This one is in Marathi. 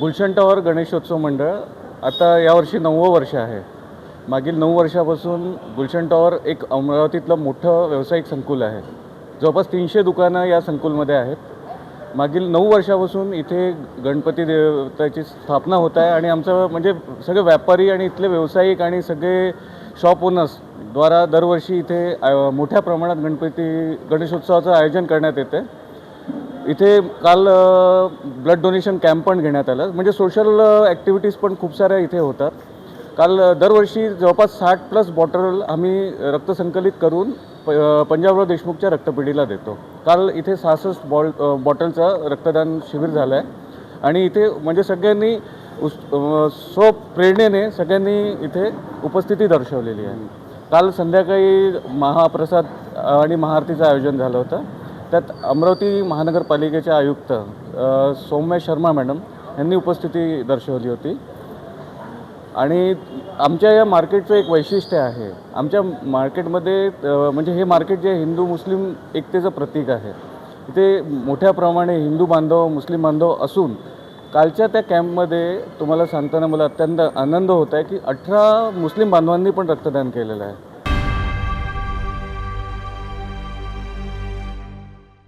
गुलशन टॉवर गणेशोत्सव मंडळ आता यावर्षी नववं वर्ष आहे. मागील नऊ वर्षापासून गुलशन टॉवर एक अमरावतीतलं मोठं व्यावसायिक संकुल आहे. जवळपास तीनशे दुकानं या संकुलमध्ये आहेत. मागील नऊ वर्षापासून इथे गणपती देवताची स्थापना होत आहे आणि आमचं म्हणजे सगळे व्यापारी आणि इथले व्यावसायिक आणि सगळे शॉप ओनर्सद्वारा दरवर्षी इथे मोठ्या प्रमाणात गणपती गणेशोत्सवाचं आयोजन करण्यात येते. इथे काल ब्लड डोनेशन कॅम्प पण घेण्यात आलं. म्हणजे सोशल ॲक्टिव्हिटीज पण खूप साऱ्या इथे होतात. काल दरवर्षी जवळपास साठ प्लस बॉटल आम्ही रक्त संकलित करून प पंजाबराव देशमुखच्या रक्तपेढीला देतो. काल इथे सहासष्ट बॉल बॉटलचं रक्तदान शिबिर झालं आहे आणि इथे म्हणजे सगळ्यांनी उस स्वप्रेरणेने सगळ्यांनी इथे उपस्थिती दर्शवलेली आहे. काल संध्याकाळी महाप्रसाद आणि महाआरतीचं आयोजन झालं होतं. त्यात अमरावती महानगरपालिकेचे आयुक्त सौम्य सौम्या शर्मा मॅडम यांनी उपस्थिती दर्शवली होती. आणि आमच्या या मार्केटचं एक वैशिष्ट्य आहे आमच्या मार्केटमध्ये म्हणजे हे मार्केट जे हिंदू मुस्लिम एकतेचं प्रतीक आहे. इथे मोठ्या प्रमाणे हिंदू बांधव मुस्लिम बांधव असून कालच्या त्या कॅम्पमध्ये तुम्हाला सांगताना मला अत्यंत आनंद होत आहे की अठरा मुस्लिम बांधवांनी पण रक्तदान केलेलं आहे.